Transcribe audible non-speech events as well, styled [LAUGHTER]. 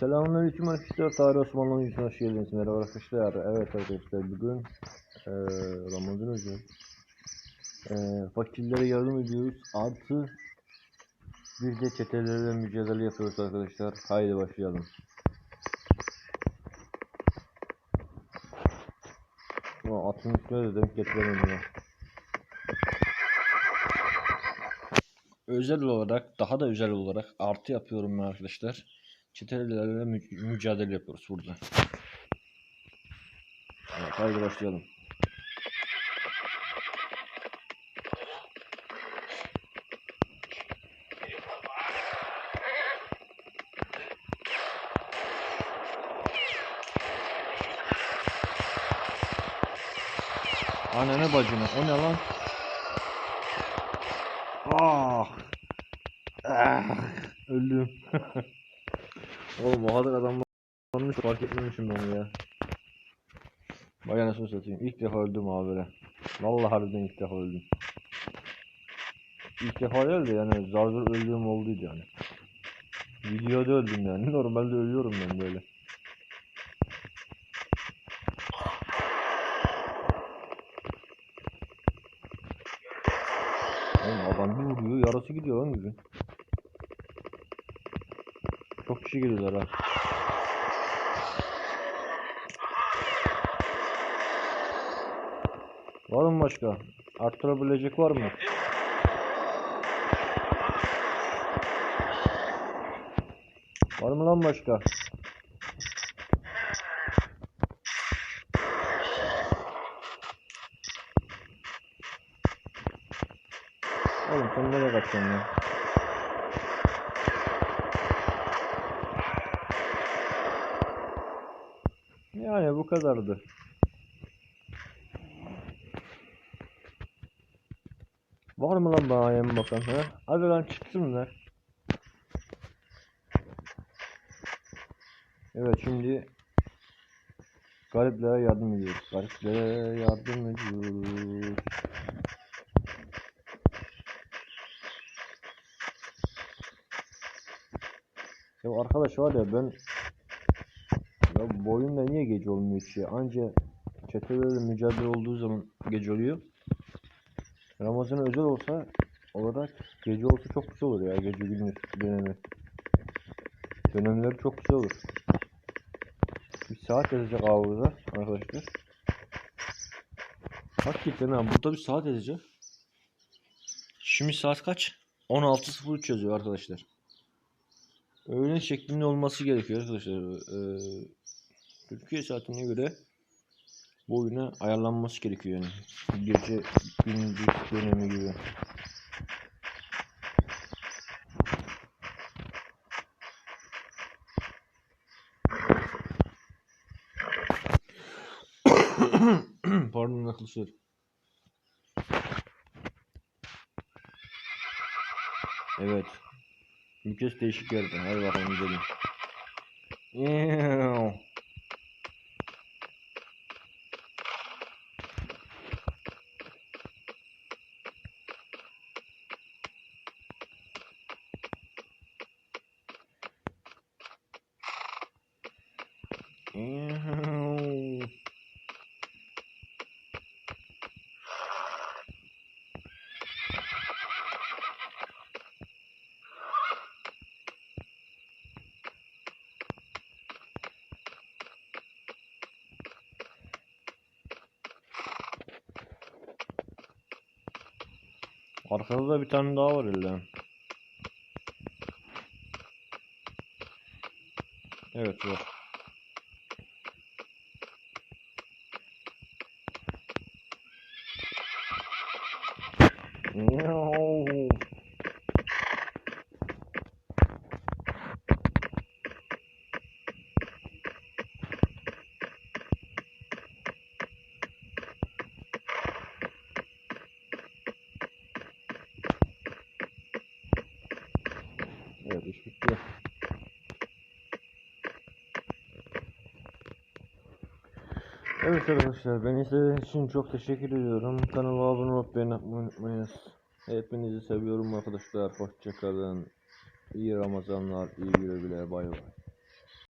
Selamünaleyküm arkadaşlar. Tarih Osmanlı oyuncusuna hoş geldiniz. Merhaba arkadaşlar. Evet arkadaşlar bugün eee Ramazan özel eee fakirlere yardım ediyoruz. Artı bir de çetelerle mücadele yapıyoruz arkadaşlar. Haydi başlayalım. Aa, atın üstüne de denk getiremedim ya. Özel olarak daha da özel olarak artı yapıyorum ben arkadaşlar. Çetelerle mü- mücadele yapıyoruz burada. Evet, haydi başlayalım. Ananı bacını. O ne lan? Ah! Ah! Öldüm. [LAUGHS] Oğlum o kadar adam varmış fark etmemişim ben ya. Vay anasını satayım. İlk defa öldüm abi böyle. Vallahi harbiden ilk defa öldüm. İlk defa değil de yani zar zor öldüğüm olduydu yani. Videoda öldüm yani. [LAUGHS] Normalde ölüyorum ben böyle. Oğlum adam bir vuruyor yarası gidiyor lan yüzün. Çok kişi geliyorlar ha. Var mı başka? Arttırabilecek var mı? Var mı lan başka? Oğlum sen nereye kaçıyorsun ya? Yani bu kadardı. Var mı lan yem bakan ha? Hadi lan çıksınlar. Evet şimdi gariplere yardım ediyoruz. Gariplere yardım ediyoruz. Ya arkadaş var ya ben ya bu oyunda niye gece olmuyor ya? Anca çetelerle mücadele olduğu zaman gece oluyor. Ramazan özel olsa olarak gece olsa çok güzel olur ya gece gündüz dönemi. Dönemleri çok güzel olur. Bir saat yazacak burada arkadaşlar. Hakikaten ha burada bir saat yazacak. Şimdi saat kaç? 16.03 yazıyor arkadaşlar. Öğlen şeklinde olması gerekiyor arkadaşlar. Ee, Türkiye saatine göre bu oyuna ayarlanması gerekiyor yani. Gece gündüz dönemi gibi. [COUGHS] Pardon arkadaşlar. Evet. Nükleus değişik geldi. Hadi bakalım gidelim. Eww. Eww. Arkada da bir tane daha var illa. Evet var. Miau. Evet iş bitti. Evet arkadaşlar beni izlediğiniz için çok teşekkür ediyorum. Kanala abone olup beğeni unutmayınız. Hepinizi seviyorum arkadaşlar. Hoşçakalın. İyi Ramazanlar, iyi güle güle. Bay bay.